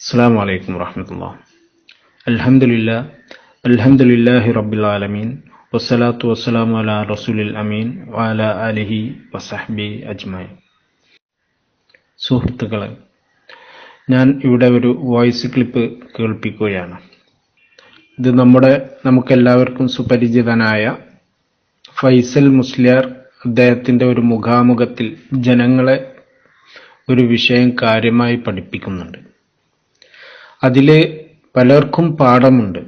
അസ്സാം വലൈക്കും വാഹമത്തല്ലാ അലഹമുല്ല അലഹമുല്ലാഹി റബ്ബുലാലമീൻ വസ്സലാത്തു വസ്സലാം അല റസൂലിൽ അമീൻ വാല അലിഹി വസഹബി അജ്മായി സുഹൃത്തുക്കളെ ഞാൻ ഇവിടെ ഒരു വോയിസ് ക്ലിപ്പ് കേൾപ്പിക്കുകയാണ്. ഇത് നമ്മുടെ നമുക്കെല്ലാവർക്കും സുപരിചിതനായ ഫൈസൽ മുസ്ലിയാർ അദ്ദേഹത്തിന്റെ ഒരു മുഖാമുഖത്തിൽ ജനങ്ങളെ ഒരു വിഷയം കാര്യമായി പഠിപ്പിക്കുന്നുണ്ട്. അതിൽ പലർക്കും പാഠമുണ്ട്.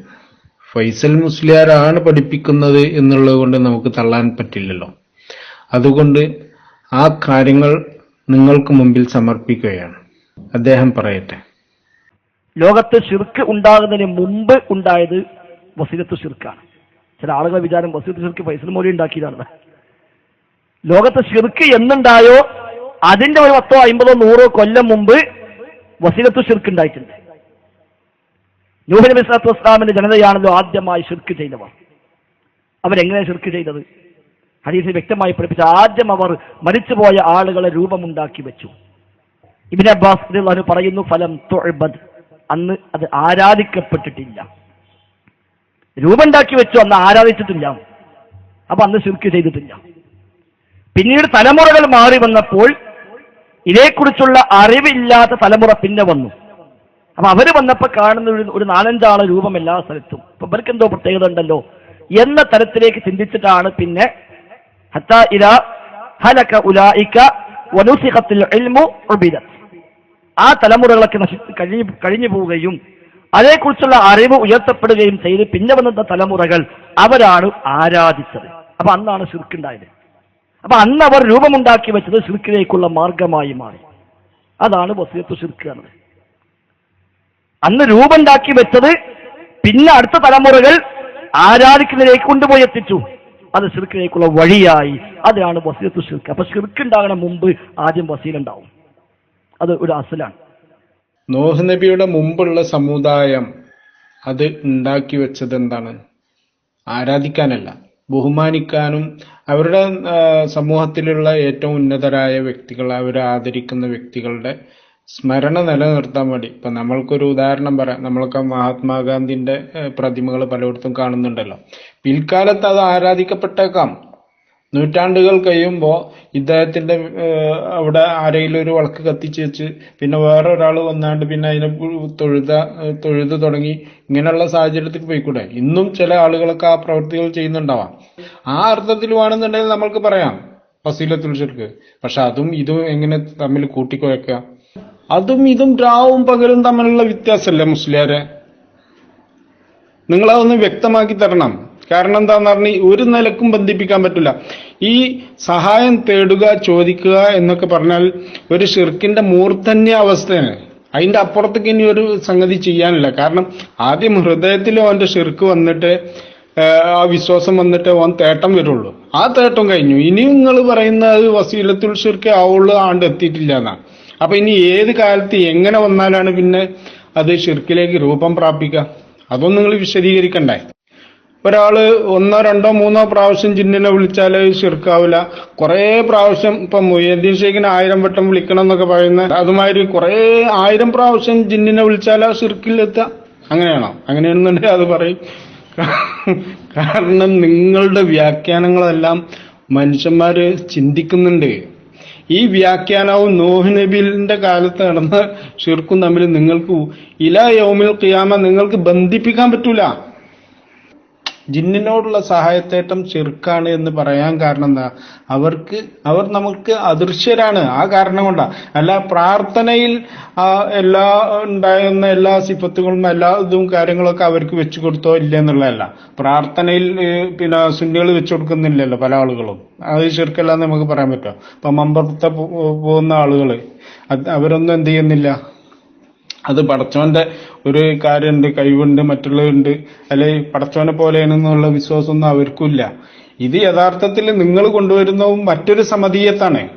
ഫൈസൽ മുസ്ലിയാരാണ് പഠിപ്പിക്കുന്നത് എന്നുള്ളത് കൊണ്ട് നമുക്ക് തള്ളാൻ പറ്റില്ലല്ലോ. അതുകൊണ്ട് ആ കാര്യങ്ങൾ നിങ്ങൾക്ക് മുമ്പിൽ സമർപ്പിക്കുകയാണ്. അദ്ദേഹം പറയട്ടെ. ലോകത്ത് ശിർക്ക് ഉണ്ടാകുന്നതിന് മുമ്പ് ഉണ്ടായത് വസീലത്ത് ശിർക്കാണ്. ചില ആളുകളെ വിചാരം വസീലത്ത് ശിർക്ക് ഫൈസൽ മോലി ഉണ്ടാക്കിയതാണ് ലോകത്ത് ശിർക്ക് എന്നുണ്ടായോ? അതിന്റെ ഒരു പത്തോ അമ്പതോ നൂറോ കൊല്ലം മുമ്പ് വസീലത്ത് ശിർക്ക് ഉണ്ടായിട്ടുണ്ട്. നൂഹ് നബി സ്വലാത്തു വസ്ലാമിന്റെ ജനതയാണല്ലോ ആദ്യമായി ശുർക്ക് ചെയ്തവർ. അവരെങ്ങനെ ശുർക്ക് ചെയ്തത്? ഹദീസിൽ വ്യക്തമായി പഠിപ്പിച്ച ആദ്യം അവർ മരിച്ചുപോയ ആളുകളെ രൂപമുണ്ടാക്കി വെച്ചു. ഇബിൻ അബ്ബാസ് അനു പറയുന്നു ഫലം തൊഴ്ബദ് അന്ന് അത് ആരാധിക്കപ്പെട്ടിട്ടില്ല. രൂപമുണ്ടാക്കി വെച്ചു അന്ന് ആരാധിച്ചിട്ടില്ല. അപ്പൊ അന്ന് ശുർക്ക് ചെയ്തിട്ടില്ല. പിന്നീട് തലമുറകൾ മാറി വന്നപ്പോൾ ഇതേക്കുറിച്ചുള്ള അറിവില്ലാത്ത തലമുറ പിന്നെ വന്നു. അപ്പൊ അവർ വന്നപ്പോ കാണുന്ന ഒരു- ഒരു നാലഞ്ചാളെ രൂപം എല്ലാ സ്ഥലത്തും. അപ്പൊ ഇവർക്ക് എന്തോ പ്രത്യേകത ഉണ്ടല്ലോ. എന്ന തരത്തിലേക്ക് ചിന്തിച്ചിട്ടാണ് പിന്നെ ആ തലമുറകളൊക്കെ നശി കഴിഞ്ഞു കഴിഞ്ഞു പോവുകയും അതേക്കുറിച്ചുള്ള അറിവ് ഉയർത്തപ്പെടുകയും ചെയ്ത് പിന്നെ വന്ന തലമുറകൾ അവരാണ് ആരാധിച്ചത്. അപ്പൊ അന്നാണ് ശുർക്കുണ്ടായത്. അപ്പൊ അന്ന് അവർ രൂപമുണ്ടാക്കി വെച്ചത് ശുർക്കിലേക്കുള്ള മാർഗമായി മാറി. അതാണ് വസീത്ത് ശുർക്ക് എന്നത്. അന്ന് രൂപമുണ്ടാക്കി വെച്ചത് പിന്നെ അടുത്ത തലമുറകൾ ആരാധിക്കുന്നതിലേക്ക് കൊണ്ടുപോയി എത്തിച്ചു. അത് ശിർക്കിലേക്കുള്ള വഴിയായി. അതാണ് വസീയത്ത് ശിർക്ക്. അപ്പൊ ശിർക്ക് ഉണ്ടാകണ മുമ്പ് ആദ്യം വസീലുണ്ടാവും. അത് ഒരു അസലാണ്. നോഹ് നബിയുടെ മുമ്പുള്ള സമുദായം അത് ഉണ്ടാക്കി വെച്ചത് എന്താണ്? ആരാധിക്കാനല്ല. ബഹുമാനിക്കാനും അവരുടെ സമൂഹത്തിലുള്ള ഏറ്റവും ഉന്നതരായ വ്യക്തികൾ അവരെ ആദരിക്കുന്ന വ്യക്തികളുടെ സ്മരണ നിലനിർത്താൻ വേണ്ടി. ഇപ്പൊ നമ്മൾക്കൊരു ഉദാഹരണം പറയാം. നമ്മൾക്ക് മഹാത്മാഗാന്ധിന്റെ പ്രതിമകൾ പലയിടത്തും കാണുന്നുണ്ടല്ലോ. പിൽക്കാലത്ത് അത് ആരാധിക്കപ്പെട്ടേക്കാം. നൂറ്റാണ്ടുകൾ കഴിയുമ്പോൾ ഇദ്ദേഹത്തിന്റെ ഏഹ്, അവിടെ ആരെങ്കിലും ഒരു വിളക്ക് കത്തിച്ച് വെച്ച് പിന്നെ വേറെ ഒരാൾ വന്നാണ്ട് പിന്നെ അതിനെ തൊഴുത തൊഴുത് തുടങ്ങി ഇങ്ങനെയുള്ള സാഹചര്യത്തിൽ പോയിക്കൂടെ? ഇന്നും ചില ആളുകളൊക്കെ ആ പ്രവൃത്തികൾ ചെയ്യുന്നുണ്ടാവാം. ആ അർത്ഥത്തിൽ വേണമെന്നുണ്ടെങ്കിൽ നമ്മൾക്ക് പറയാം. ഫസീലത്തുൽ ഷിർക്ക് പക്ഷെ അതും ഇതും എങ്ങനെ തമ്മിൽ കൂട്ടിക്കുഴക്കുക അതും ഇതും രാവും പകലും തമ്മിലുള്ള വ്യത്യാസമല്ലേ മുസ്ലിയാരെ? നിങ്ങളതൊന്ന് വ്യക്തമാക്കി തരണം. കാരണം എന്താന്ന് പറഞ്ഞാൽ ഒരു നിലക്കും ബന്ധിപ്പിക്കാൻ പറ്റില്ല. ഈ സഹായം തേടുക ചോദിക്കുക എന്നൊക്കെ പറഞ്ഞാൽ ഒരു ഷിർക്കിന്റെ മൂർധന്യ അവസ്ഥയാണ്. അതിന്റെ അപ്പുറത്തേക്ക് ഇനി ഒരു സംഗതി ചെയ്യാനില്ല. കാരണം ആദ്യം ഹൃദയത്തിൽ അവന്റെ ഷിർക്ക് വന്നിട്ട് ആ വിശ്വാസം വന്നിട്ട് അവൻ തേട്ടം വരുള്ളൂ. ആ തേട്ടം കഴിഞ്ഞു. ഇനി നിങ്ങൾ പറയുന്നത് വസീലത്തുൽ ഷിർക്ക് ആവുള്ളൂ ആണ്ട് എത്തിയിട്ടില്ല എന്നാ അപ്പൊ ഇനി ഏത് കാലത്ത് എങ്ങനെ വന്നാലാണ് പിന്നെ അത് ഷിർക്കിലേക്ക് രൂപം പ്രാപിക്കുക? അതൊന്നും നിങ്ങൾ വിശദീകരിക്കണ്ടേ. ഒരാൾ ഒന്നോ രണ്ടോ മൂന്നോ പ്രാവശ്യം ജിന്നിനെ വിളിച്ചാൽ ചെറുക്കാവില്ല കുറേ പ്രാവശ്യം ഇപ്പൊ മൊയ്യദ്ദീൻ ഷെയ്ഖിനെ ആയിരം വട്ടം വിളിക്കണം എന്നൊക്കെ പറയുന്ന അതുമാതിരി കുറേ ആയിരം പ്രാവശ്യം ജിന്നിനെ വിളിച്ചാൽ ആ ഷിർക്കിലെത്തുക അങ്ങനെയാണോ? അങ്ങനെയാണെന്നുണ്ടെങ്കിൽ അത് പറയും. കാരണം നിങ്ങളുടെ വ്യാഖ്യാനങ്ങളെല്ലാം മനുഷ്യന്മാര് ചിന്തിക്കുന്നുണ്ട്. ഈ വ്യാഖ്യാനവും നോഹ് നബിന്റെ കാലത്ത് നടന്ന ഷിർക്കും തമ്മിൽ നിങ്ങൾക്ക് ഇല യൗമിൽ ഖിയാമ നിങ്ങൾക്ക് ബന്ധിപ്പിക്കാൻ പറ്റൂല. ജിന്നിനോടുള്ള സഹായത്തേറ്റം ചെറുക്കാണ് എന്ന് പറയാൻ കാരണം എന്താ? അവർക്ക് അവർ നമുക്ക് അദൃശ്യരാണ്. ആ കാരണം കൊണ്ടാ. അല്ല പ്രാർത്ഥനയിൽ എല്ലാ ഉണ്ടായിരുന്ന എല്ലാ സിഫത്തുകളും എല്ലാ ഇതും കാര്യങ്ങളൊക്കെ അവർക്ക് വെച്ചു കൊടുത്തോ ഇല്ല എന്നുള്ളതല്ല. പ്രാർത്ഥനയിൽ പിന്നെ സുന്നികൾ വെച്ചു കൊടുക്കുന്നില്ലല്ലോ പല ആളുകളും. അത് ചെറുക്കല്ല നമുക്ക് പറയാൻ പറ്റുമോ ഇപ്പൊ മമ്പർത്ത പോകുന്ന ആളുകൾ അവരൊന്നും എന്ത് ചെയ്യുന്നില്ല? അത് പടച്ചോന്റെ ഒരു കാര്യമുണ്ട് കഴിവുണ്ട് മറ്റുള്ളവരുണ്ട്. അല്ലെ പടച്ചോനെ പോലെയാണെന്നുള്ള വിശ്വാസമൊന്നും അവർക്കില്ല. ഇത് യഥാർത്ഥത്തിൽ നിങ്ങൾ കൊണ്ടുവരുന്നതും മറ്റൊരു സമതീയത്താണ്.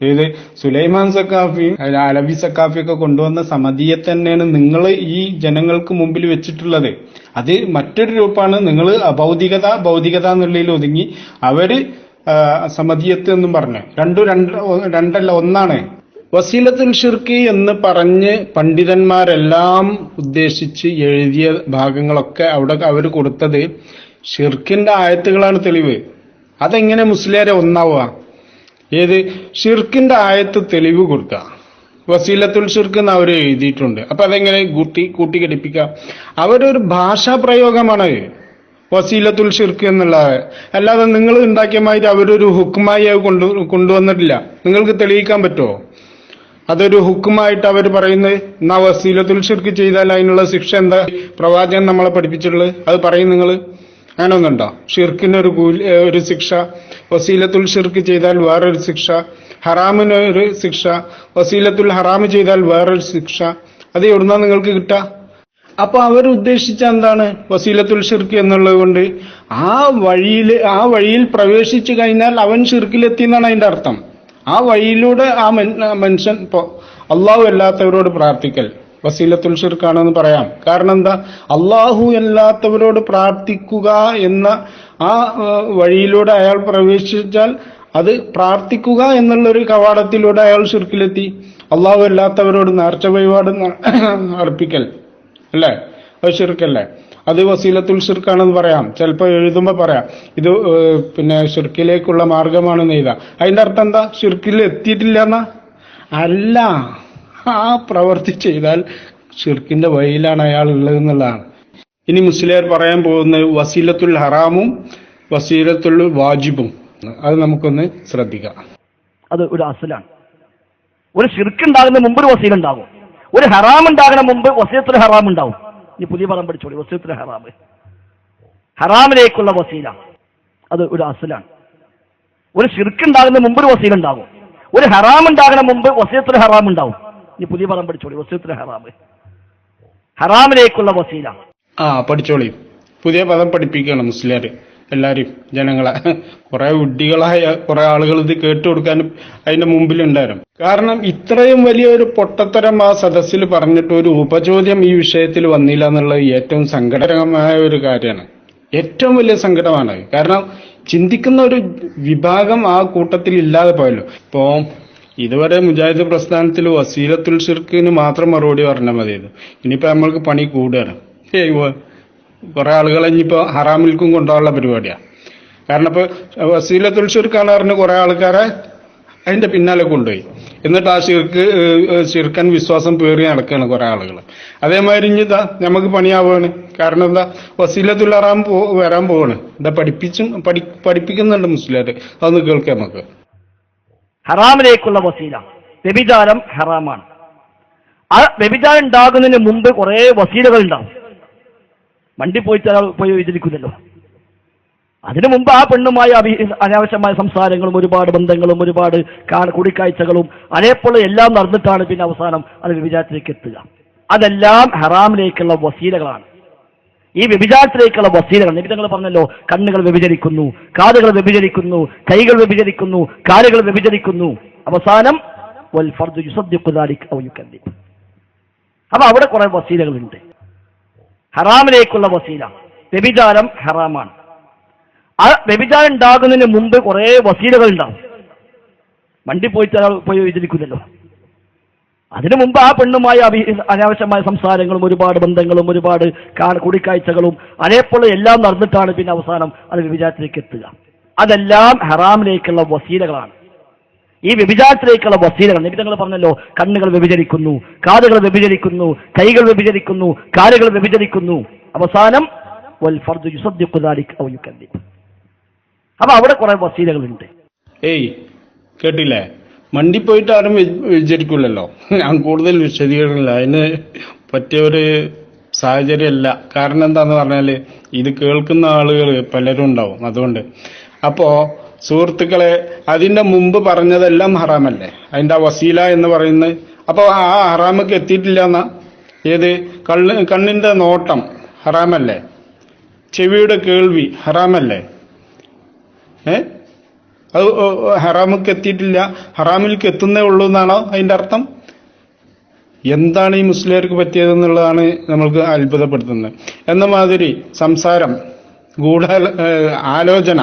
ഏത് സുലൈമാൻ സക്കാഫിയും അലവി സക്കാഫിയൊക്കെ കൊണ്ടുവന്ന സമതിയെ തന്നെയാണ് നിങ്ങൾ ഈ ജനങ്ങൾക്ക് മുമ്പിൽ വെച്ചിട്ടുള്ളത്. അത് മറ്റൊരു രൂപമാണ്. നിങ്ങൾ അഭൗതികത ഭൗതികത എന്നുള്ളതിൽ ഒതുങ്ങി അവർ സമതീയത്ത് എന്നും പറഞ്ഞു. രണ്ടും രണ്ട് രണ്ടല്ല ഒന്നാണ്. വസീലത്തുൽ ഷിർക്ക് എന്ന് പറഞ്ഞ് പണ്ഡിതന്മാരെല്ലാം ഉദ്ദേശിച്ച് എഴുതിയ ഭാഗങ്ങളൊക്കെ അവിടെ അവർ കൊടുത്തത് ഷിർക്കിന്റെ ആയത്തുകളാണ് തെളിവ്. അതെങ്ങനെ മുസ്ലിയാരെ ഒന്നാവുക? ഏത്? ഷിർക്കിന്റെ ആയത്ത് തെളിവ് കൊടുക്കുക. വസീലത്തുൽ ഷിർക്ക് എന്ന് അവർ എഴുതിയിട്ടുണ്ട്. അപ്പൊ അതെങ്ങനെ കൂട്ടി കൂട്ടിഘടിപ്പിക്കുക അവരൊരു ഭാഷാ പ്രയോഗമാണ്. വസീലത്തുൽ ഷിർക്ക് എന്നുള്ളത് അല്ലാതെ നിങ്ങൾ ഉണ്ടാക്കിയ മാതിരി അവരൊരു ഹുക്കുമായി കൊണ്ടു കൊണ്ടുവന്നിട്ടില്ല. നിങ്ങൾക്ക് തെളിയിക്കാൻ പറ്റുമോ? അതൊരു ഹുക്കുമായിട്ട് അവർ പറയുന്നത് എന്നാ വസീലത്തുൽ ഷിർക്ക് ചെയ്താൽ അതിനുള്ള ശിക്ഷ എന്താ? പ്രവാചകൻ നമ്മളെ പഠിപ്പിച്ചിട്ടുള്ളത്. അത് പറയും നിങ്ങൾ അങ്ങനെ ഒന്നുണ്ടോ ഷിർക്കിന് ഒരു കൂലി ഒരു ശിക്ഷ. വസീലത്തുൽ ഷിർക്ക് ചെയ്താൽ വേറൊരു ശിക്ഷ. ഹറാമിന് ഒരു ശിക്ഷ. വസീലത്തുൽ ഹറാമ് ചെയ്താൽ വേറൊരു ശിക്ഷ. അത് എവിടുന്നാ നിങ്ങൾക്ക് കിട്ടുക അപ്പൊ അവർ ഉദ്ദേശിച്ച എന്താണ്? വസീലത്തുൽ ഷിർക്ക് എന്നുള്ളത് കൊണ്ട് ആ വഴിയിൽ ആ വഴിയിൽ പ്രവേശിച്ചു കഴിഞ്ഞാൽ അവൻ ഷിർക്കിലെത്തി എന്നാണ് അതിന്റെ അർത്ഥം. ആ വഴിയിലൂടെ ആ മനുഷ്യൻ അള്ളാഹു അല്ലാത്തവരോട് പ്രാർത്ഥിക്കൽ. വസീലത്തുൽ ഷിർക്കാണെന്ന് പറയാം. കാരണം എന്താ? അള്ളാഹു അല്ലാത്തവരോട് പ്രാർത്ഥിക്കുക എന്ന ആ ആ, വഴിയിലൂടെ അയാൾ പ്രവേശിച്ചാൽ അത് പ്രാർത്ഥിക്കുക എന്നുള്ള ഒരു കവാടത്തിലൂടെ അയാൾ ഷിർക്കിലെത്തി അള്ളാഹു അല്ലാത്തവരോട് നേർച്ച വഴിപാട് അർപ്പിക്കൽ. അല്ലേ? അത് ഷിർക്കല്ലേ അത് വസീലത്തുൽ ഷിർക്കാണെന്ന് പറയാം. ചിലപ്പോൾ എഴുതുമ്പോൾ പറയാം. ഇത് പിന്നെ ഷിർക്കിലേക്കുള്ള മാർഗമാണെന്ന് എഴുതാം അതിന്റെ അർത്ഥം എന്താ? ഷിർക്കിൽ എത്തിയിട്ടില്ല എന്നാ അല്ല. ആ പ്രവൃത്തി ചെയ്താൽ ഷിർക്കിന്റെ വഴിയിലാണ് അയാൾ ഉള്ളത് എന്നുള്ളതാണ് ഇനി മുസ്ലിയർ പറയാൻ പോകുന്നത് വസീലത്തുൽ ഹറാമും വസീലത്തുൽ വാജിബും. അത് നമുക്കൊന്ന് ശ്രദ്ധിക്കാം. അത് ഒരു അസലാണ്. ഒരു ഷിർക്ക് ഉണ്ടാകുന്ന മുമ്പ് ഒരു വസീൽ ഉണ്ടാകും ഒരു ഹറാം ഉണ്ടാകുന്ന മുമ്പ് വസീലത്തുൽ ഹറാം ഉണ്ടാവും ഇനി പുതിയ പദം പഠിച്ചോളി. വസീയത്തിൽ ഹറാമ്. ഹറാമിലേക്കുള്ള വസീല. അത് ഒരു അസലാണ്. ഒരു ശിർക്കുണ്ടാകുന്ന മുമ്പ് ഒരു വസീല ഉണ്ടാകും. ഒരു ഹറാം ഉണ്ടാകുന്ന മുമ്പ് വസീയത്തിൽ ഹറാം ഉണ്ടാവും. ഇനി പുതിയ പദം പഠിച്ചോളി. വസീയത്തിൽ ഹറാമ്. ഹറാമിലേക്കുള്ള വസീല. ആ പഠിച്ചോളി. പുതിയ പദം പഠിപ്പിക്കണം മുസ്ലിയാർ എല്ലാവരും ജനങ്ങളെ. കുറെ വിഡ്ഢികളായ കുറെ ആളുകൾ ഇത് കേട്ടു കൊടുക്കാനും അതിന്റെ മുമ്പിലുണ്ടായിരുന്നു. കാരണം ഇത്രയും വലിയ ഒരു പൊട്ടത്തരം ആ സദസ്സിൽ പറഞ്ഞിട്ട് ഒരു ഉപചോദ്യം ഈ വിഷയത്തിൽ വന്നില്ല എന്നുള്ളത് ഏറ്റവും സങ്കടകരമായ ഒരു കാര്യമാണ്. ഏറ്റവും വലിയ സങ്കടമാണ്. കാരണം ചിന്തിക്കുന്ന ഒരു വിഭാഗം ആ കൂട്ടത്തിൽ ഇല്ലാതെ പോയല്ലോ. ഇപ്പോ ഇതുവരെ മുജാഹിദ് പ്രസ്ഥാനത്തിൽ വസീലത്തുൽ ഷിർക്കിന് മാത്രം മറുപടി പറഞ്ഞാൽ മതിയത് ഇനിയിപ്പോ നമ്മൾക്ക് പണി കൂടുകയാണ്. കുറെ ആളുകളെ ഇനിയിപ്പോ ഹറാമിൽക്കും കൊണ്ടുപോകാനുള്ള പരിപാടിയാണ് കാരണം ഇപ്പൊ വസീലത്തുൽ ഷിർക്കാണ് പറഞ്ഞ് കുറെ ആൾക്കാരെ അതിന്റെ പിന്നാലെ കൊണ്ടുപോയി. എന്നിട്ട് ആ ഷിർക്ക് ഷിർക്കൻ വിശ്വാസം പേറി നടക്കുകയാണ് കുറെ ആളുകൾ അതേമാതിരി ഇനി ഇതാ നമുക്ക് പണിയാവുകയാണ് കാരണം എന്താ വസീലത്തുൽ പോ വരാൻ പോവാണ്. എന്താ പഠിപ്പിച്ചും പഠി പഠിപ്പിക്കുന്നുണ്ട് മുസ്ലിം അതൊന്ന് കേൾക്കാം നമുക്ക്. ഹറാമിലേക്കുള്ള വസീല. വ്യഭിചാരം ഹറാമാണ്. ആ വ്യഭിചാരം ഉണ്ടാകുന്നതിന് മുമ്പ് കുറെ വസീലകൾ ഉണ്ടാവും. വണ്ടി പോയി വിചരിക്കില്ലല്ലോ അതിനു മുമ്പ് ആ പെണ്ണുമായി അഭി അനാവശ്യമായ സംസാരങ്ങളും ഒരുപാട് ബന്ധങ്ങളും ഒരുപാട് കൂടിക്കാഴ്ചകളും അതേപോലെ എല്ലാം നടന്നിട്ടാണ് പിന്നെ അവസാനം അത് വ്യഭിചാരത്തിലേക്ക് എത്തുക. അതെല്ലാം ഹറാമിലേക്കുള്ള വസീലകളാണ്. ഈ വ്യഭിചാരത്തിലേക്കുള്ള വസീലകൾ നിബിധങ്ങൾ പറഞ്ഞല്ലോ കണ്ണുകൾ വ്യഭിചരിക്കുന്നു കാതുകൾ വ്യഭിചരിക്കുന്നു കൈകൾ വ്യഭിചരിക്കുന്നു കാലുകൾ വ്യഭിചരിക്കുന്നു. അവസാനം. അപ്പൊ അവിടെ കുറെ വസീലകളുണ്ട്. ഹറാമിലേക്കുള്ള വസീല. വ്യഭിചാരം ഹറാമാണ്. ആ വ്യഭിചാരം ഉണ്ടാകുന്നതിന് മുമ്പ് കുറെ വസീലകൾ ഉണ്ടാവും വണ്ടി ഒരാൾ പോയി വിചരിക്കില്ലല്ലോ അതിനു മുമ്പ് ആ പെണ്ണുമായി അനാവശ്യമായ സംസാരങ്ങളും ഒരുപാട് ബന്ധങ്ങളും ഒരുപാട് കൂടിക്കാഴ്ചകളും അതേപോലെ എല്ലാം നടന്നിട്ടാണ് പിന്നെ അവസാനം അത് വ്യഭിചാരത്തിലേക്ക് എത്തുക. അതെല്ലാം ഹറാമിലേക്കുള്ള വസീലകളാണ്. ഈ വ്യഭിചാരത്തിലേക്കുള്ള വസീലകൾ നിബിധങ്ങൾ പറഞ്ഞല്ലോ കണ്ണുകൾ വ്യഭിചരിക്കുന്നു കാതുകൾ വ്യഭിചരിക്കുന്നു കൈകൾ വ്യഭിചരിക്കുന്നു കാലുകൾ വ്യഭിചരിക്കുന്നു. അവസാനം. അപ്പൊ അവിടെ കുറെ വസീലകളുണ്ട്. ഏയ് കേട്ടില്ലേ? മണ്ടി പോയിട്ട് ആരും വിചരിക്കില്ലല്ലോ ഞാൻ കൂടുതൽ വിശദീകരണമില്ല. അതിന് പറ്റിയ ഒരു സാഹചര്യമല്ല. കാരണം എന്താന്ന് പറഞ്ഞാൽ ഇത് കേൾക്കുന്ന ആളുകൾ പലരും ഉണ്ടാവും. അതുകൊണ്ട്. അപ്പോ സുഹൃത്തുക്കളെ അതിന്റെ മുമ്പ് പറഞ്ഞതെല്ലാം ഹറാമല്ലേ? അതിന്റെ വസീല എന്ന് പറയുന്നത് അപ്പോൾ ആ ഹറാമൊക്കെ എത്തിയിട്ടില്ല എന്നാ? ഏത്? കണ്ണ് കണ്ണിന്റെ നോട്ടം ഹറാമല്ലേ? ചെവിയുടെ കേൾവി ഹറാമല്ലേ? ഏ? അത് ഹറാമിക്ക് എത്തിയിട്ടില്ല. ഹറാമിലേക്ക് എത്തുന്നേ ഉള്ളൂ എന്നാണോ അതിന്റെ അർത്ഥം? എന്താണ് ഈ മുസ്ലിംകാർക്ക് പറ്റിയതെന്നുള്ളതാണ് നമ്മൾക്ക് അത്ഭുതപ്പെടുത്തുന്നത്. എന്ന മാതിരി സംസാരം ഗൂഢ ആലോചന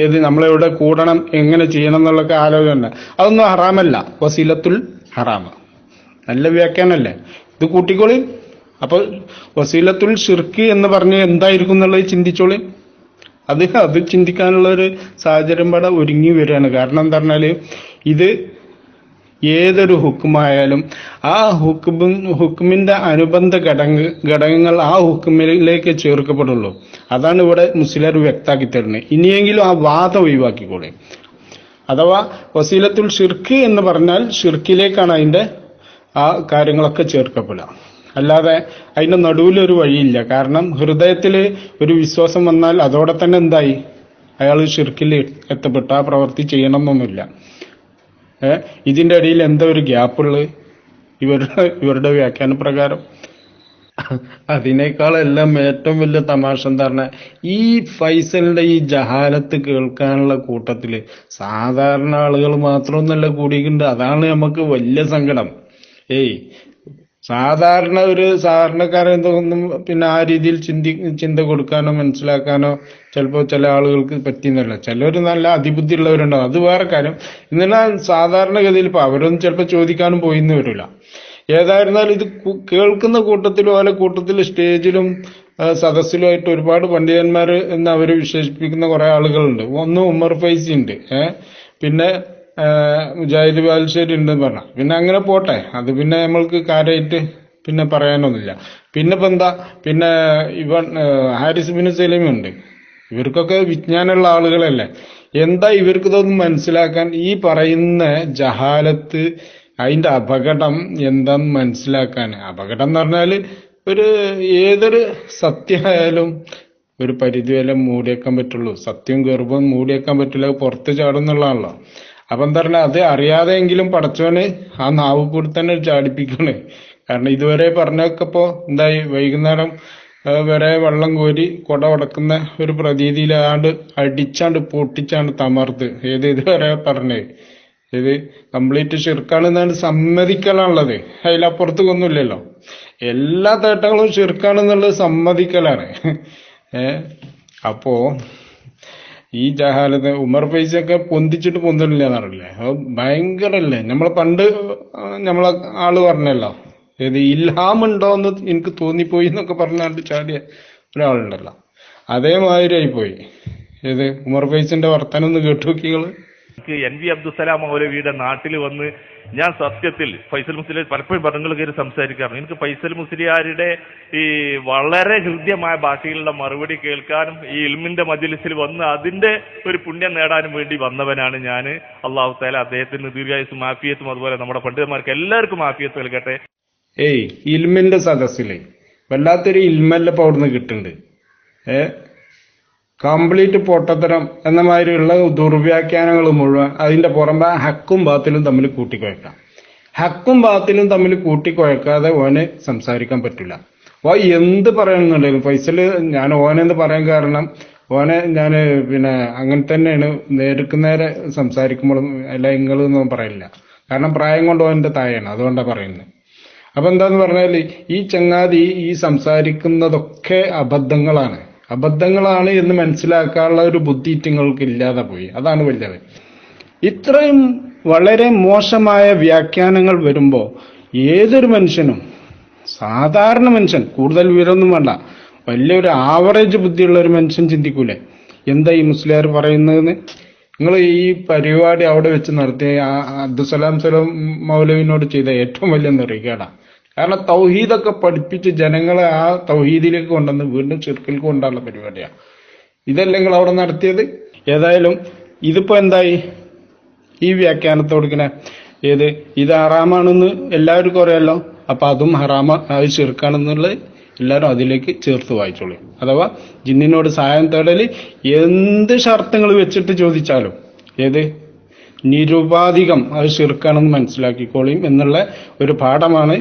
ഏത് നമ്മളെവിടെ കൂടണം എങ്ങനെ ചെയ്യണം എന്നുള്ളൊക്കെ ആലോചന അതൊന്നും ഹറാമല്ല. വസീലത്തുൽ ഹറാമ്. നല്ല വ്യാഖ്യാനല്ലേ ഇത് കൂട്ടിക്കോളി. അപ്പൊ വസീലത്തുൽ ഷിർക്ക് എന്ന് പറഞ്ഞ് എന്തായിരിക്കും എന്നുള്ളത് ചിന്തിച്ചോളി. അത് അത് ചിന്തിക്കാനുള്ള ഒരു സാഹചര്യം ഇവിടെ ഒരുങ്ങി വരികയാണ്. കാരണം എന്താ പറഞ്ഞാൽ ഇത് ഏതൊരു ഹുക്കുമായാലും ആ ഹുക്കും ഹുക്കുമിന്റെ അനുബന്ധ ഘടക ഘടകങ്ങൾ ആ ഹുക്കുമിലേക്ക് ചേർക്കപ്പെടുള്ളൂ. അതാണ് ഇവിടെ മുസ്ലിം വ്യക്താക്കി തരുന്നത്. ഇനിയെങ്കിലും ആ വാദം ഒഴിവാക്കിക്കൂടെ? അഥവാ വസീലത്തുൽ ഷിർക്ക് എന്ന് പറഞ്ഞാൽ ഷിർക്കിലേക്കാണ് അതിന്റെ ആ കാര്യങ്ങളൊക്കെ ചേർക്കപ്പെടുക. അല്ലാതെ അതിന്റെ നടുവിലൊരു വഴിയില്ല. കാരണം ഹൃദയത്തിൽ ഒരു വിശ്വാസം വന്നാൽ അതോടെ തന്നെ എന്തായി? അയാൾ ഷിർക്കിൽ എത്തപ്പെട്ട. ആ പ്രവൃത്തി ചെയ്യണമെന്നൊന്നുമില്ല. ഏ? ഇതിന്റെ ഇടയിൽ എന്താ ഒരു ഗ്യാപ്പുള്ളത് ഇവരുടെ ഇവരുടെ വ്യാഖ്യാന പ്രകാരം അതിനേക്കാളെല്ലാം ഏറ്റവും വലിയ തമാശ എന്താ ഈ ഫൈസലിന്റെ ഈ ജഹാലത്ത് കേൾക്കാനുള്ള കൂട്ടത്തിൽ സാധാരണ ആളുകൾ മാത്രമൊന്നല്ല കൂടിയിട്ടുണ്ട്. അതാണ് നമുക്ക് വലിയ സങ്കടം. ഏയ് സാധാരണ ഒരു സാധാരണക്കാരൻ തോന്നും പിന്നെ ആ രീതിയിൽ ചിന്തി ചിന്ത കൊടുക്കാനോ മനസ്സിലാക്കാനോ ചിലപ്പോൾ ചില ആളുകൾക്ക് പറ്റിയെന്നല്ല. ചിലർ നല്ല അതിബുദ്ധി ഉള്ളവരുണ്ടാവും. അത് വേറെ കാര്യം. എന്നാൽ സാധാരണഗതിയിൽ ഇപ്പൊ അവരൊന്നും ചിലപ്പോൾ ചോദിക്കാനും പോയിന്ന് വരില്ല. ഏതായിരുന്നാലും ഇത് കേൾക്കുന്ന കൂട്ടത്തിലും ഓലെ കൂട്ടത്തിൽ സ്റ്റേജിലും സദസ്സിലുമായിട്ട് ഒരുപാട് പണ്ഡിതന്മാർ എന്ന് അവർ വിശേഷിപ്പിക്കുന്ന കുറെ ആളുകളുണ്ട്. ഒന്ന് ഉമർ ഫൈസി ഉണ്ട്. ഏഹ് പിന്നെ മുജാഹിദ് ബാലുശ്ശേരി ഉണ്ടെന്ന് പറഞ്ഞു. പിന്നെ അങ്ങനെ പോട്ടെ. അത് പിന്നെ നമ്മൾക്ക് കാര്യമായിട്ട് പിന്നെ പറയാനൊന്നുമില്ല. പിന്നെ ഇപ്പൊ എന്താ? പിന്നെ ഇവൻ ഹാരിസ് ബിൻ സലീം ഉണ്ട്. ഇവർക്കൊക്കെ വിജ്ഞാനമുള്ള ആളുകളല്ലേ. എന്താ ഇവർക്ക് ഇതൊന്നും മനസ്സിലാക്കാൻ? ഈ പറയുന്ന ജഹാലത്ത് അയിന്റെ അപകടം എന്താന്ന് മനസ്സിലാക്കാൻ? അപകടം എന്ന് പറഞ്ഞാൽ ഒരു ഏതൊരു സത്യമായാലും ഒരു പരിധി വരെ മൂടിയേക്കാൻ പറ്റുള്ളൂ. സത്യം ഗർഭം മൂടിയേക്കാൻ പറ്റില്ല. പുറത്ത് ചാടുന്നുള്ളതാണല്ലോ അപ്പൊ എന്താ പറഞ്ഞാൽ അത് അറിയാതെയെങ്കിലും പടച്ചോന് ആ നാവ് കൂടി തന്നെ ചാടിപ്പിക്കണ്. കാരണം ഇതുവരെ പറഞ്ഞൊക്കെ ഇപ്പോ എന്തായി? വൈകുന്നേരം വരെ വെള്ളം കോരി കുട ഉടക്കുന്ന ഒരു പ്രതീതിയിലാണ്ട് അടിച്ചാണ്ട് പൊട്ടിച്ചാണ്ട് തമർത്ത്. ഏത് ഇതുവരെ പറഞ്ഞേ? ഇത് കംപ്ലീറ്റ് ഷിർക്കാണെന്നാണ് സമ്മതിക്കലാണുള്ളത്. അതിലപ്പുറത്തേക്കൊന്നുമില്ലല്ലോ. എല്ലാ തേട്ടങ്ങളും ഷിർക്കാണെന്നുള്ളത് സമ്മതിക്കലാണ്. ഏ? അപ്പോ ഈ ജഹാലത്ത് ഉമർ ഫൈസിയൊക്കെ പൊന്തിച്ചിട്ട് പൊന്തണില്ല എന്നറിയില്ലേ? അത് ഭയങ്കരല്ലേ? നമ്മളെ പണ്ട് നമ്മളെ ആൾ പറഞ്ഞല്ലോ ഏത് ഇൽഹാം ഉണ്ടോന്ന് എനിക്ക് തോന്നിപ്പോയി എന്നൊക്കെ പറഞ്ഞാണ്ട് ചാടിയ ഒരാളുണ്ടല്ലോ. അതേമാതിരി ആയിപ്പോയി. ഏത് ഉമർ ഫൈസിന്റെ വർത്തനം ഒന്ന് കേട്ടു നോക്കിയങ്ങൾ എൻ വി അബ്ദുസലാം മൗലവിയുടെ നാട്ടിൽ വന്ന് ഞാൻ സത്യത്തിൽ ഫൈസൽ മുസ്ലിയെ പലപ്പോഴും പദങ്ങൾ കയറി സംസാരിക്കാറുണ്ട്. എനിക്ക് ഫൈസൽ മുസ്ലിയാരുടെ ഈ വളരെ ഹൃദ്യമായ ഭാഷയിലുള്ള മറുപടി കേൾക്കാനും ഈ ഇൽമിന്റെ മജിലിസിൽ വന്ന് അതിന്റെ ഒരു പുണ്യം നേടാനും വേണ്ടി വന്നവനാണ് ഞാൻ അള്ളാഹു താല അദ്ദേഹത്തിന് ദീർഘായുസും മാഫിയത്തും അതുപോലെ നമ്മുടെ പണ്ഡിതന്മാർക്ക് എല്ലാവർക്കും മാഫിയത്ത് നൽകട്ടെ. ഏയ് ഇൽമിന്റെ സദസ്സിലെ വല്ലാത്തൊരു ഇൽമല്ല പവർന്ന് കിട്ടുന്നുണ്ട്. ഏ? കംപ്ലീറ്റ് പൊട്ടത്തരം എന്ന മാതിരിയുള്ള ദുർവ്യാഖ്യാനങ്ങൾ മുഴുവൻ അതിന്റെ പുറമെ ഹക്കും ബാത്തിലും തമ്മിൽ കൂട്ടിക്കുഴക്കാം ഹക്കും ബാത്തിലും തമ്മിൽ കൂട്ടിക്കുഴക്കാതെ ഓനെ സംസാരിക്കാൻ പറ്റില്ല. ഓ എന്ത് പറയണമെന്നുണ്ടെങ്കിലും ഫൈസൽ ഞാൻ ഓനെന്ന് പറയാൻ കാരണം ഓനെ ഞാൻ പിന്നെ അങ്ങനെ തന്നെയാണ് നേർക്ക് നേരെ സംസാരിക്കുമ്പോഴും അല്ല നിങ്ങളൊന്നും പറയില്ല. കാരണം പ്രായം കൊണ്ട് ഓന്റെ താഴെയാണ് അതുകൊണ്ടാണ് പറയുന്നത് അപ്പൊ എന്താന്ന് പറഞ്ഞാൽ ഈ ചങ്ങാതി ഈ സംസാരിക്കുന്നതൊക്കെ അബദ്ധങ്ങളാണ്. അബദ്ധങ്ങളാണ് എന്ന് മനസ്സിലാക്കാനുള്ള ഒരു ബുദ്ധി നിങ്ങൾക്ക് ഇല്ലാതെ പോയി. അതാണ് വലുത്. ഇത്രയും വളരെ മോശമായ വ്യാഖ്യാനങ്ങൾ വരുമ്പോൾ ഏതൊരു മനുഷ്യനും സാധാരണ മനുഷ്യൻ കൂടുതൽ വിവരമൊന്നും വേണ്ട വലിയൊരു ആവറേജ് ബുദ്ധിയുള്ള ഒരു മനുഷ്യൻ ചിന്തിക്കൂലേ? എന്താ ഈ മുസ്ലിയാർ പറയുന്നതെന്ന്? നിങ്ങൾ ഈ പരിപാടി അവിടെ വെച്ച് നടത്തിയ അബ്ദുസലാം സലാം മൗലവിനോട് ചെയ്ത ഏറ്റവും വലിയ നെറികേടാ. കാരണം തൗഹീദൊക്കെ പഠിപ്പിച്ച് ജനങ്ങളെ ആ തൗഹീദിലേക്ക് കൊണ്ടുവന്ന് വീണ്ടും ചെറുക്കിൽ കൊണ്ടുള്ള പരിപാടിയാണ് ഇതല്ലെങ്കിൽ അവിടെ നടത്തിയത്? ഏതായാലും ഇതിപ്പോ എന്തായി? ഈ വ്യാഖ്യാനത്തോട് ഇങ്ങനെ ഏത് ഇത് ഹറാമാണെന്ന് എല്ലാവർക്കും അറിയാലോ. അപ്പൊ അതും ഹറാമ അത് ചെറുക്കാണെന്നുള്ളത് എല്ലാവരും അതിലേക്ക് ചേർത്ത് വായിച്ചോളൂ. അഥവാ ജിന്നിനോട് സഹായം തേടൽ എന്ത് ഷർത്തുകൾ വെച്ചിട്ട് ചോദിച്ചാലും ഏത്? നിരുപാധികം അത് ചെറുക്കാണെന്ന് മനസ്സിലാക്കിക്കോളിയും എന്നുള്ള ഒരു പാഠമാണ്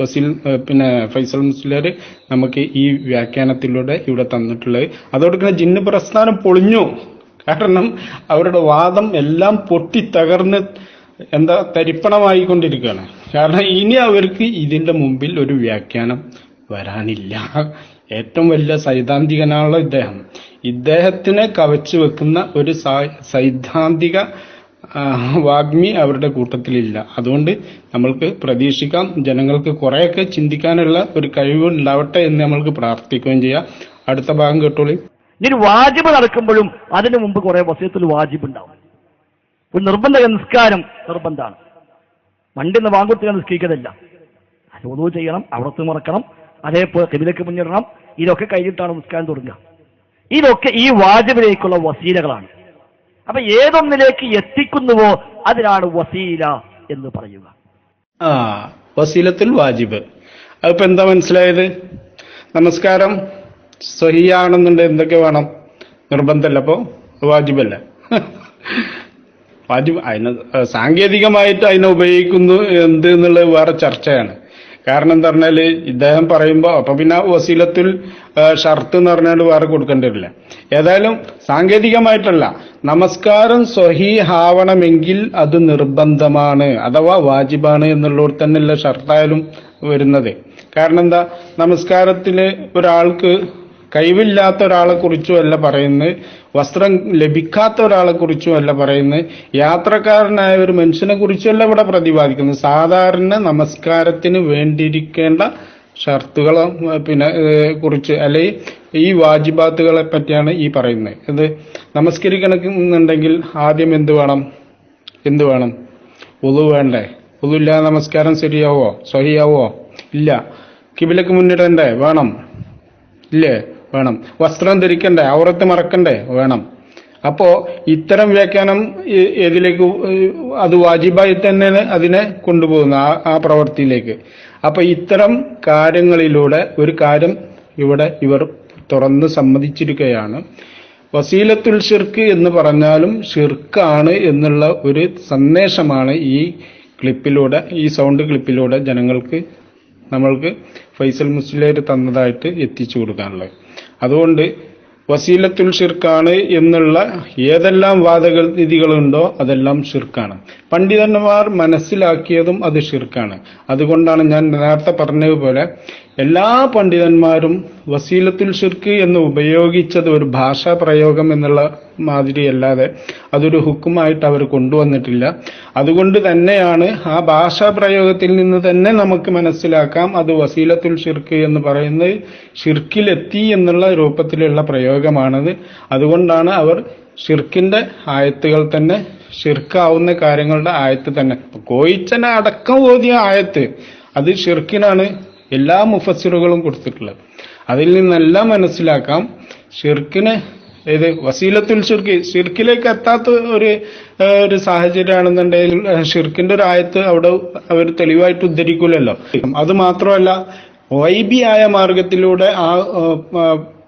വസീൽ പിന്നെ ഫൈസൽ മുസ്ലിയാർ നമുക്ക് ഈ വ്യാഖ്യാനത്തിലൂടെ ഇവിടെ തന്നിട്ടുള്ളത്. അതോടൊപ്പം ജിന്ന് പ്രസ്ഥാനം പൊളിഞ്ഞു. കാരണം അവരുടെ വാദം എല്ലാം പൊട്ടി തകർന്ന് എന്താ തരിപ്പണമായിക്കൊണ്ടിരിക്കുകയാണ് കാരണം ഇനി അവർക്ക് ഇതിന്റെ മുമ്പിൽ ഒരു വ്യാഖ്യാനം വരാനില്ല. ഏറ്റവും വലിയ സൈദ്ധാന്തികനാണല്ലോ ഇദ്ദേഹം. ഇദ്ദേഹത്തിനെ കവച്ചു വെക്കുന്ന ഒരു സൈദ്ധാന്തിക വാഗ്മി അവരുടെ കൂട്ടത്തിലില്ല. അതുകൊണ്ട് നമ്മൾക്ക് പ്രതീക്ഷിക്കാം ജനങ്ങൾക്ക് കുറെയൊക്കെ ചിന്തിക്കാനുള്ള ഒരു കഴിവ് ഉണ്ടാവട്ടെ എന്ന് നമ്മൾക്ക് പ്രാർത്ഥിക്കുകയും ചെയ്യാം. അടുത്ത ഭാഗം കേട്ടോളി. ഇനി വാജിബ് നടക്കുമ്പോഴും അതിനു മുമ്പ് കുറെ വസ്യത്തിൽ വാജിബ് ഉണ്ടാവും. ഒരു നിർബന്ധ നിസ്കാരം നിർബന്ധമാണ്. വണ്ടി നിന്ന് വാങ്ങുത്തി നിസ്കരിക്കതല്ല അനുഭവം ചെയ്യണം അവിടത്ത് മറക്കണം അതേപോലെ കബിലേക്ക് മുന്നിടണം ഇതൊക്കെ കഴിഞ്ഞിട്ടാണ് നിസ്കാരം തുടങ്ങുക. ഇതൊക്കെ ഈ വാജിബിലേക്കുള്ള വസീലകളാണ്. അപ്പൊ ഏതൊന്നിലേക്ക് എത്തിക്കുന്നുവോ അതിനാണ് വസീല എന്ന് പറയുക. ആ വസീലത്തുൽ വാജിബ്. അതിപ്പോ എന്താ മനസ്സിലായത്? നമസ്കാരം. സഹിയാണെന്നുണ്ട് എന്തൊക്കെ വേണം? നിർബന്ധമല്ല അപ്പോ വാജിബല്ല. വാജിബ് അതിന് സാങ്കേതികമായിട്ട് അതിനെ ഉപയോഗിക്കുന്നു എന്ത് എന്നുള്ളത് വേറെ ചർച്ചയാണ്. കാരണം എന്താ പറഞ്ഞാൽ ഇദ്ദേഹം പറയുമ്പോൾ അപ്പൊ പിന്നെ വസീലത്തുൽ ഷർത്ത് എന്ന് പറഞ്ഞാൽ വേറെ കൊടുക്കേണ്ടി വരില്ല. ഏതായാലും സാങ്കേതികമായിട്ടല്ല. നമസ്കാരം സ്വഹീഹാവണമെങ്കിൽ അത് നിർബന്ധമാണ് അഥവാ വാജിബാണ് എന്നുള്ളവർ തന്നെയല്ല ഷർത്തായാലും വരുന്നത്. കാരണം എന്താ? നമസ്കാരത്തിന് ഒരാൾക്ക് കഴിവില്ലാത്ത ഒരാളെ കുറിച്ചുമല്ല പറയുന്നത് വസ്ത്രം ലഭിക്കാത്ത ഒരാളെ കുറിച്ചുമല്ല പറയുന്നത് യാത്രക്കാരനായ ഒരു മനുഷ്യനെ കുറിച്ചല്ല ഇവിടെ പ്രതിപാദിക്കുന്നത്. സാധാരണ നമസ്കാരത്തിന് വേണ്ടിയിരിക്കേണ്ട ഷർത്തുകളെ പിന്നെ കുറിച്ച് അല്ലെങ്കിൽ ഈ വാജിബാത്തുകളെ പറ്റിയാണ് ഈ പറയുന്നത്. ഇത് നമസ്കരിക്കണമെന്നുണ്ടെങ്കിൽ ആദ്യം എന്ത് വേണം? എന്ത് വേണം? ഉളു വേണ്ടേ? ഉളു ഇല്ലാതെ നമസ്കാരം ശരിയാവോ? സഹിയാവോ? ഇല്ല. കിബിലക്ക് മുന്നിടണ്ടേ വേണം. ഇല്ലേ? വേണം. വസ്ത്രം ധരിക്കണ്ടേ? ഔറത്ത് മറക്കണ്ടേ? വേണം. അപ്പോ ഇത്തരം വ്യാഖ്യാനം ഏതിലേക്ക് അത് വാജിബായി തന്നെ അതിനെ കൊണ്ടുപോകുന്നു ആ ആ പ്രവൃത്തിയിലേക്ക്. അപ്പൊ ഇത്തരം കാര്യങ്ങളിലൂടെ ഒരു കാര്യം ഇവിടെ ഇവർ തുറന്ന് സമ്മതിച്ചിരിക്കുകയാണ്. വസീലത്തുൽ ഷിർക്ക് എന്ന് പറഞ്ഞാലും ഷിർക്കാണ് എന്നുള്ള ഒരു സന്ദേശമാണ് ഈ ക്ലിപ്പിലൂടെ ഈ സൗണ്ട് ക്ലിപ്പിലൂടെ ജനങ്ങൾക്ക് നമ്മൾക്ക് ഫൈസൽ മുസ്ലിയർ തന്നതായിട്ട് എത്തിച്ചു കൊടുക്കാനുള്ളത്. അതുകൊണ്ട് വസീലത്തുൽ ഷിർക്കാണ് എന്നുള്ള ഏതെല്ലാം വാദഗതികളുണ്ടോ അതെല്ലാം ഷിർക്കാണ് പണ്ഡിതന്മാർ മനസ്സിലാക്കിയതും അത് ഷിർക്കാണ് അതുകൊണ്ടാണ് ഞാൻ നേരത്തെ പറഞ്ഞതുപോലെ എല്ലാ പണ്ഡിതന്മാരും വസീലത്തുൽ ഷിർക്ക് എന്ന് ഉപയോഗിച്ചത് ഒരു ഭാഷാ പ്രയോഗം എന്നുള്ള മാതിരിയല്ലാതെ അതൊരു ഹുക്കുമായിട്ട് അവർ കൊണ്ടുവന്നിട്ടില്ല. അതുകൊണ്ട് തന്നെയാണ് ആ ഭാഷാ പ്രയോഗത്തിൽ നിന്ന് തന്നെ നമുക്ക് മനസ്സിലാക്കാം അത് വസീലത്തുൽ ഷിർക്ക് എന്ന് പറയുന്നത് ഷിർക്കിലെത്തി എന്നുള്ള രൂപത്തിലുള്ള പ്രയോഗമാണത്. അതുകൊണ്ടാണ് അവർ ഷിർക്കിന്റെ ആയത്തുകൾ തന്നെ ഷിർക്കാവുന്ന കാര്യങ്ങളുടെ ആയത്ത് തന്നെ. കോയിച്ചന അടക്കം ഓതിയ ആയത്ത് അത് ഷിർക്കിനാണ് എല്ലാ മുഫസ്സിറുകളും കൊടുത്തിട്ടുള്ളത്. അതിൽ നിന്നെല്ലാം മനസ്സിലാക്കാം ഷിർക്കിന് ഏത് വസീലത്തുൽ ഷിർക്ക് ഷിർക്കിലേക്ക് എത്താത്ത ഒരു ഒരു സാഹചര്യമാണെന്നുണ്ടെങ്കിൽ ഷിർക്കിന്റെ ഒരു ആയത്ത് അവിടെ അവർ തെളിവായിട്ട് ഉദ്ധരിക്കൂലല്ലോ. അത് മാത്രമല്ല വൈബിയായ മാർഗത്തിലൂടെ ആ,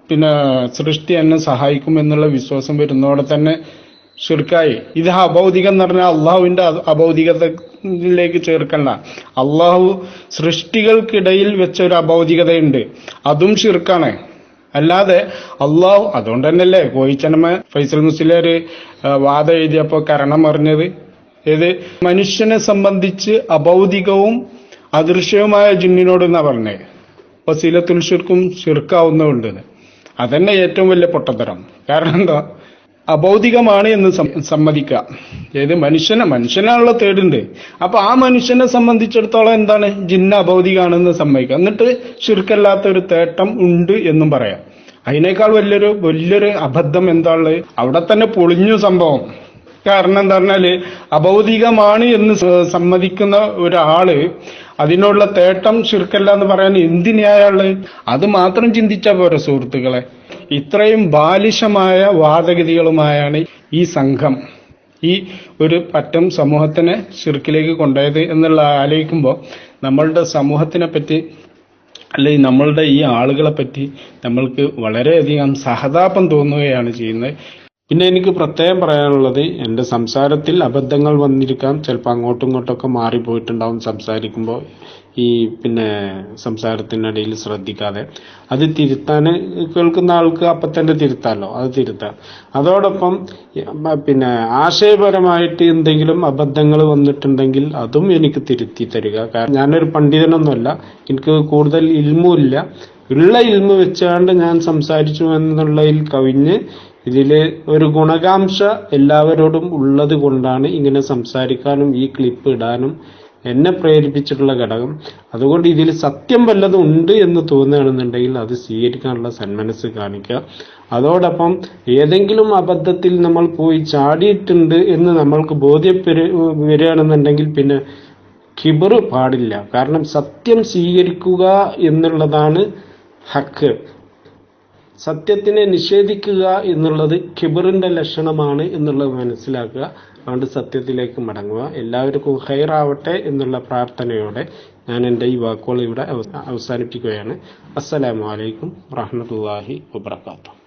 പിന്നെ സൃഷ്ടി എന്നെ സഹായിക്കും എന്നുള്ള വിശ്വാസം വരുന്നതോടെ തന്നെ ഷിർക്കായി ഇത് അഭൗതികം എന്ന് പറഞ്ഞാൽ അള്ളാഹുവിന്റെ അഭൗതികതയിലേക്ക് ചേർക്കണ്ട. അള്ളാഹു സൃഷ്ടികൾക്കിടയിൽ വെച്ച ഒരു അഭൗതികതയുണ്ട് അതും ഷിർക്കാണ് അല്ലാതെ അള്ളാഹു അതുകൊണ്ട് തന്നെയല്ലേ കോയിച്ചനമ്മ ഫൈസൽ മുസ്ലിയാർ വാദം എഴുതിയപ്പോൾ കരണം പറഞ്ഞത്? ഏത്? മനുഷ്യനെ സംബന്ധിച്ച് അഭൗതികവും അദൃശ്യവുമായ ജിന്നിനോട് എന്നാ പറഞ്ഞത് വസീലത്തുൽ ഷിർക്കും ഷിർക്കാവുന്നുണ്ട് അതന്നെ ഏറ്റവും വലിയ പൊട്ടത്തരം. കാരണം എന്താ? അഭൗതികമാണ് എന്ന് സമ്മതിക്കുക. അതായത് മനുഷ്യനെ മനുഷ്യനാണല്ലോ തേടുണ്ട് അപ്പൊ ആ മനുഷ്യനെ സംബന്ധിച്ചിടത്തോളം എന്താണ്? ജിന്ന അഭൗതികമാണെന്ന് സമ്മതിക്കുക. എന്നിട്ട് ഷിർക്കല്ലാത്ത ഒരു തേട്ടം ഉണ്ട് എന്നും പറയാം. അതിനേക്കാൾ വലിയൊരു വലിയൊരു അബദ്ധം എന്താണുള്ളത്? അവിടെ തന്നെ പൊളിഞ്ഞു സംഭവം. കാരണം എന്താ പറഞ്ഞാൽ അഭൗതികമാണ് എന്ന് സമ്മതിക്കുന്ന ഒരാൾ അതിനുള്ള തേട്ടം ചുരുക്കല്ല എന്ന് പറയാൻ എന്തിനായാൾ അത് മാത്രം ചിന്തിച്ച പോരെ സുഹൃത്തുക്കളെ. ഇത്രയും ബാലിശമായ വാദഗതികളുമായാണ് ഈ സംഘം ഈ ഒരു പറ്റം സമൂഹത്തിനെ ചുരുക്കിലേക്ക് കൊണ്ടുപോയത് എന്നുള്ള ആലോചിക്കുമ്പോൾ നമ്മളുടെ സമൂഹത്തിനെ പറ്റി അല്ലെങ്കിൽ നമ്മളുടെ ഈ ആളുകളെ പറ്റി നമ്മൾക്ക് വളരെയധികം സഹതാപം തോന്നുകയാണ് ചെയ്യുന്നത്. പിന്നെ എനിക്ക് പ്രത്യേകം പറയാനുള്ളത് എന്റെ സംസാരത്തിൽ അബദ്ധങ്ങൾ വന്നിരിക്കാം. ചിലപ്പോൾ അങ്ങോട്ടും ഇങ്ങോട്ടൊക്കെ മാറിപ്പോയിട്ടുണ്ടാവും സംസാരിക്കുമ്പോൾ. ഈ പിന്നെ സംസാരത്തിനിടയിൽ ശ്രദ്ധിക്കാതെ. അത് തിരുത്താൻ കേൾക്കുന്ന ആൾക്ക് അപ്പം തന്നെ തിരുത്താമല്ലോ അത് തിരുത്താം. അതോടൊപ്പം പിന്നെ ആശയപരമായിട്ട് എന്തെങ്കിലും അബദ്ധങ്ങൾ വന്നിട്ടുണ്ടെങ്കിൽ അതും എനിക്ക് തിരുത്തി തരിക. കാരണം ഞാനൊരു പണ്ഡിതനൊന്നുമല്ല. എനിക്ക് കൂടുതൽ ഇൽമുമില്ല ഉള്ള ഇൽമ വെച്ചാണ്ട് ഞാൻ സംസാരിച്ചു എന്നുള്ളതിൽ കവിഞ്ഞ് ഇതിൽ ഒരു ഗുണകാംക്ഷ എല്ലാവരോടും ഉള്ളത് കൊണ്ടാണ് ഇങ്ങനെ സംസാരിക്കാനും ഈ ക്ലിപ്പ് ഇടാനും എന്നെ പ്രേരിപ്പിച്ചിട്ടുള്ള ഘടകം. അതുകൊണ്ട് ഇതിൽ സത്യം വല്ലതും ഉണ്ട് എന്ന് തോന്നുകയാണെന്നുണ്ടെങ്കിൽ അത് സ്വീകരിക്കാനുള്ള സന്മനസ് കാണിക്കുക. അതോടൊപ്പം ഏതെങ്കിലും അബദ്ധത്തിൽ നമ്മൾ പോയി ചാടിയിട്ടുണ്ട് എന്ന് നമ്മൾക്ക് ബോധ്യപ്പെരു വരികയാണെന്നുണ്ടെങ്കിൽ പിന്നെ കിബറ് പാടില്ല. കാരണം സത്യം സ്വീകരിക്കുക എന്നുള്ളതാണ് ഹക്ക്. സത്യത്തിനെ നിഷേധിക്കുക എന്നുള്ളത് കിബറിന്റെ ലക്ഷണമാണ് എന്നുള്ളത് മനസ്സിലാക്കുക. അതുകൊണ്ട് സത്യത്തിലേക്ക് മടങ്ങുക. എല്ലാവർക്കും ഹൈറാവട്ടെ എന്നുള്ള പ്രാർത്ഥനയോടെ ഞാൻ എന്റെ ഈ വാക്കുകൾ ഇവിടെ അവസാനിപ്പിക്കുകയാണ്. അസ്സലാമു അലൈക്കും വറഹ്മത്തുള്ളാഹി വബർക്കാത്തു